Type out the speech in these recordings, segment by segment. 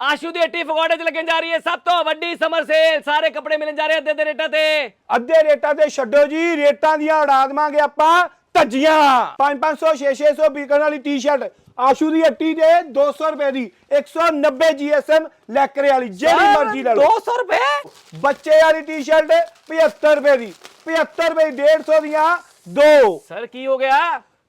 ਆਸ਼ੂ ਦੀ ਹੱਟੀ ਫਗਵਾੜੇ 'ਚ ਲੱਗਣ ਜਾ ਰਹੀ ਹੈ। ਸਭ ਤੋਂ ਵੱਡੀ ਸਮਰ ਸੇਲ। ਸਾਰੇ ਕੱਪੜੇ ਮਿਲਣ ਜਾ ਰਹੇ ਅੱਧੇ ਦੇ ਰੇਟਾਂ ਤੇ। ਅੱਧੇ ਰੇਟਾਂ ਤੇ ਛੱਡੋ ਜੀ। ਰੇਟਾਂ ਦੀਆਂ ਉਡਾ ਦੇਵਾਂਗੇ ਆਪਾਂ ਧੱਜੀਆਂ। 5-500 6-600 ਵਿਕਣ ਵਾਲੀ ਟੀ-ਸ਼ਰਟ। ਆਸ਼ੂ ਦੀ ਹੱਟੀ ਦੇ 200 ਰੁਪਏ ਦੀ 190 GSM ਲੈਕਰੇ ਵਾਲੀ ਜਿਹੜੀ ਮਰਜ਼ੀ ਲੈ ਲਓ। 200 ਰੁਪਏ? ਬੱਚੇ ਵਾਲੀ ਟੀ-ਸ਼ਰਟ 75 ਰੁਪਏ ਦੀ। 75 ਰੁਪਏ ਦੀ 150 ਦੀਆਂ ਦੋ। ਸਰ ਕੀ ਹੋ ਗਿਆ?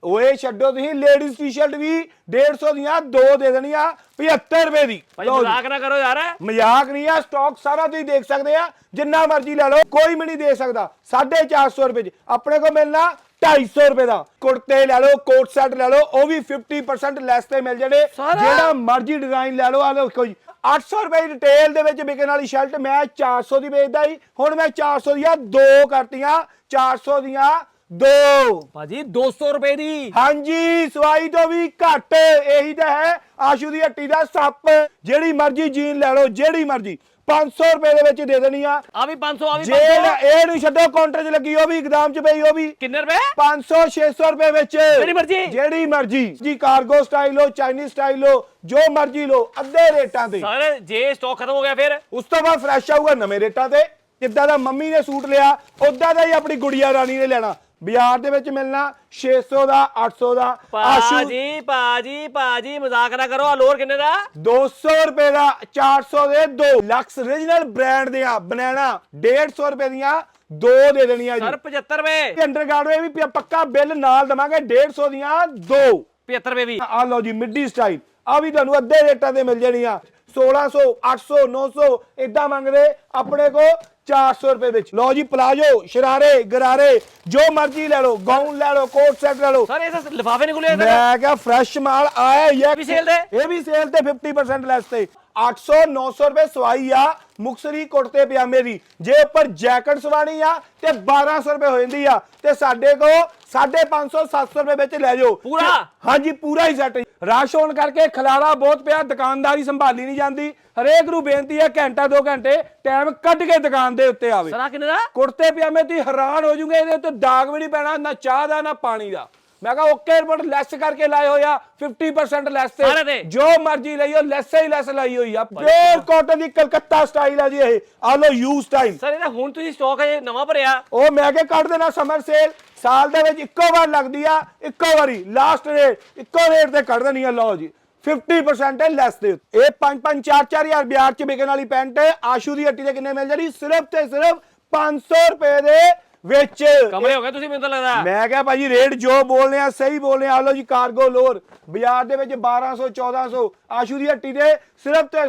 ਓਏ ਛੱਡੋ ਤੁਸੀਂ ਲੇਡੀਜ਼ ਟੀ-ਸ਼ਰਟ ਵੀ 150 ਦੀਆਂ ਦੋ ਦੇ ਦੇਣੀਆਂ 75 ਰੁਪਏ ਦੀ। ਭਾਈ ਲਓ ਜੀ। ਮਜ਼ਾਕ ਨਾ ਕਰੋ ਯਾਰ। ਮਜ਼ਾਕ ਨਹੀਂ ਆ ਸਟਾਕ ਸਾਰਾ ਤੁਸੀਂ ਦੇਖ ਸਕਦੇ ਆ ਜਿੰਨਾ ਮਰਜ਼ੀ ਲੈ ਲਓ ਕੋਈ ਵੀ ਨਹੀਂ ਦੇ ਸਕਦਾ। 450 ਰੁਪਏ ਚ। ਆਪਣੇ ਕੋਲ ਮਿਲਣਾ 250 ਰੁਪਏ ਦਾ। ਕੁੜਤੇ ਲੈ ਲਓ ਕੋਟ ਸੈਟ ਲੈ ਲਓ ਉਹ ਵੀ 50% ਲੈਸ ਤੇ ਮਿਲ ਜਾਣੇ। ਸਾਰਾ? ਜਿਹੜਾ ਮਰਜ਼ੀ ਡਿਜ਼ਾਈਨ ਲੈ ਲਓ ਆ ਲਓ ਕੋਈ 800 ਰੁਪਏ ਦੀ ਰਿਟੇਲ ਦੇ ਵਿੱਚ ਵਿਕਣ ਵਾਲੀ ਸ਼ਰਟ ਮੈਂ 400 ਦੀ ਵੇਚਦਾ ਹੀ ਹੁਣ ਮੈਂ 400 ਦੀਆਂ ਦੋ ਕਰਤੀਆਂ 400 ਦੀਆਂ ਦੋ। ਭਾਜੀ 200 ਰੁਪਏ ਦੀ। ਹਾਂਜੀ ਸਵਾਈ ਤੋਂ ਵੀ ਘੱਟ। ਇਹੀ ਤਾਂ ਹੈ ਆਸ਼ੂ ਦੀ ਹੱਟੀ ਦਾ ਸੱਪ। ਜਿਹੜੀ ਮਰਜ਼ੀ ਜੀਨ ਲੈ ਲਓ ਜਿਹੜੀ ਮਰਜ਼ੀ। 500 ਰੁਪਏ ਦੇ ਵਿੱਚ ਦੇ ਦੇਣੀ ਆ। ਆ ਵੀ 500 ਆ ਵੀ ਜੇ 500 ਨਾ- ਇਹ ਨਹੀਂ ਛੱਡੋ ਕਾਊਂਟਰ 'ਚ ਲੱਗੀ ਉਹ ਵੀ ਇਕਦਾਮ 'ਚ ਪਈ ਉਹ ਵੀ। ਕਿੰਨੇ ਰੁਪਏ? 500 600 ਰੁਪਏ ਵਿੱਚ। ਜਿਹੜੀ ਮਰਜ਼ੀ। ਜਿਹੜੀ ਮਰਜ਼ੀ। ਜੀ ਕਾਰਗੋ ਸਟਾਈਲ ਲੋ ਚਾਈਨੀਜ਼ ਸਟਾਈਲ ਲੋ ਜੋ ਮਰਜ਼ੀ ਲੋ ਅੱਧੇ ਰੇਟਾਂ ਤੇ। ਸਰ ਜੇ ਸਟਾਕ ਖਤਮ ਹੋ ਗਿਆ ਫਿਰ। ਉਸ ਤੋਂ ਬਾਅਦ ਫਰੈਸ਼ ਆਊਗਾ ਨਵੇਂ ਰੇਟਾਂ ਤੇ। ਜਿੱਦਾਂ ਦਾ ਮੰਮੀ ਨੇ ਸੂਟ ਲਿਆ ਉਦਾਂ ਦਾ ਹੀ ਆਪਣੀ ਗੁੜੀਆ ਰਾਣੀ ਨੇ ਲੈਣਾ। ਬਾਜ਼ਾਰ ਦੇ ਵਿੱਚ ਮਿਲਣਾ 600 ਦਾ 800 ਦਾ ਆਸ਼ੂ ਭਾਜੀ ਭਾਜੀ ਭਾਜੀ ਮਜ਼ਾਕ ਨਾ ਕਰੋ ਆ ਲੋਰ ਕਿੰਨੇ ਦਾ? 200 ਰੁਪਏ ਦਾ 400 ਦੇ ਦੋ। ਲਕਸ origignal ਬ੍ਰਾਂਡ ਦੀਆਂ ਬਨਾਨਾ 150 ਰੁਪਏ ਦੀਆਂ ਦੋ ਦੇ ਦੇਣੀਆਂ ਜੀ। ਸਰ 75 ਰੁਪਏ। ਅੰਡਰਗਾਰਡ ਵੀ ਪ- ਪੱਕਾ ਬਿੱਲ ਨਾਲ ਦਵਾਂਗੇ 150 ਦੀਆਂ ਦੋ। 75 ਰੁਪਏ ਵੀ। ਆ ਲਓ ਜੀ ਮਿੱਡੀ ਸਟਾਈਲ ਆ ਵੀ ਤੁਹਾਨੂੰ ਅੱਧੇ ਰੇਟਾਂ ਤੇ ਮਿਲ ਜਾਣੀਆਂ। 1600 800 900 ਇਦਾਂ ਮੰਗਦੇ ਆਪਣੇ ਕੋ 400 ਰੁਪਏ ਵਿੱਚ। ਲਓ ਜੀ ਪਲਾਜੋ ਸ਼ਰਾਰੇ ਗਰਾਰੇ ਜੋ ਮਰਜ਼ੀ ਲੈ ਲਓ ਗਾਊਨ ਲੈ ਲਓ ਕੋਟ ਸੈਟ ਲੈ ਲਓ। ਸਰ ਇਹ ਤਾਂ ਲਿਫਾਫੇ ਨਹੀਂ ਖੁੱਲੇ ਮੈਂ ਕਿਹਾ ਫਰੈਸ਼ ਮਾਲ ਆਇਆ ਹੀ ਹੈ ਵੀ sale ਤੇ? ਇਹ ਵੀ ਸੇਲ ਤੇ 50% ਲੈਸ ਤੇ। 800 900 ਰੁਪਏ ਸਵਾਈ ਆ। ਮੁਕਸਰੀ ਕੁੜਤੇ ਪਜਾਮੇ ਦੀ। ਜੇ ਉੱਪਰ ਜੈਕਟ ਸਵਾਣੀ ਆ ਤੇ 1200 ਰੁਪਏ ਹੋ ਜਾਂਦੀ ਆ। ਤੇ ਸਾਡੇ ਕੋ 550 700 ਰੁਪਏ ਵਿੱਚ ਲੈ ਜਾਓ। ਪੂਰਾ? ਹਾਂਜੀ ਪੂਰਾ ਹੀ ਸੈੱਟ ਰਸ਼ ਹੋਣ ਕਰਕੇ ਖਲਾਰਾ ਬਹੁਤ ਪਿਆ ਦੁਕਾਨਦਾਰੀ ਸੰਭਾਲੀ ਨਹੀਂ ਜਾਂਦੀ। ਹਰੇਕ ਨੂੰ ਬੇਨਤੀ ਹੈ ਘੰਟਾ 2 ਘੰਟੇ ਟਾਈਮ ਕੱਢ ਕੇ ਦੁਕਾਨ ਦੇ ਉੱਤੇ ਆਵੇ। ਸਰ ਆ ਕਿੰਨੇ ਦਾ? ਕੁੜਤੇ ਪਜਾਮੇ ਤੁਸੀਂ ਹੈਰਾਨ ਹੋ ਜੂਗੇ ਇਹਦੇ ਉੱਤੇ ਦਾਗ ਵੀ ਨਹੀਂ ਪੈਣਾ ਨਾ ਚਾਹ ਦਾ ਨਾ ਪਾਣੀ ਦਾ। ਮੈਂ ਕਿਹਾ ਓਕੇ ਰਿਪੋਰਟ ਲੈਸ ਕਰਕੇ ਲਾਏ ਹੋਇਆ 50% ਲੈਸ ਸਾਰੇ ਤੇ? ਤੇ ਜੋ ਮਰਜ਼ੀ ਲਈਓ ਲੈਸ ਹੀ ਲੈਸ ਲਾਈ ਹੋਈ ਆ। ਪਿਓਰ ਕਾਟਨ ਦੀ ਕਲਕੱਤਾ ਸਟਾਈਲ ਆ ਜੀ ਇਹ। ਆ ਲੋ ਯੂ ਸਟਾਈਲ ਸਰ ਇਹਦਾ ਹੁਣ ਤੁਸੀਂ ਸਟਾਕ ਹੈ ਨਵਾਂ ਭਰਿਆ। ਉਹ ਮੈਂ ਕਿ ਕੱਢ ਦੇਣਾ ਸਮਰ ਸੇਲ ਸਾਲ ਦੇ ਵਿੱਚ ਇੱਕੋ ਵਾਰ ਲੱਗਦੀ ਆ ਇੱਕੋ ਵਾਰੀ। ਲਾਸਟ ਰੇਟ ਇੱਕੋ ਰੇਟ ਤੇ ਕੱਢ ਦੇਣੀ ਆ ਲਓ ਜੀ। 50% ਹੈ ਲੈਸ ਦੇ ਉੱਤੇ। ਇਹ 5 5 4 4000 ਬਿਆਰ ਚ ਵਿਕਣ ਵਾਲੀ ਪੈਂਟ ਆਸ਼ੂ ਦੀ ਹੱਟੀ ਤੇ ਕਿੰਨੇ ਮਿਲ ਜਾਣੀ? ਸਿਰਫ ਤੇ ਸਿਰਫ 500 ਰੁਪਏ ਦੇ ਵਿੱਚ। ਕਮਰੇ ਹੋ ਗਏ ਤੁਸੀਂ ਮੈਨੂੰ ਤਾਂ ਲੱਗਦਾ। ਮੈਂ ਕਿਹਾ ਭਾਜੀ ਰੇਟ ਜੋ ਬੋਲਨੇ ਆ ਸਹੀ ਬੋਲਨੇ ਆ। ਲੋ ਜੀ ਕਾਰਗੋ ਲੋਰ ਬਾਜ਼ਾਰ ਦੇ ਵਿੱਚ 1200 1400 ਆਸ਼ੂ ਦੀ ਹੱਟੀ ਦੇ ਸਿਰਫ ਤੇ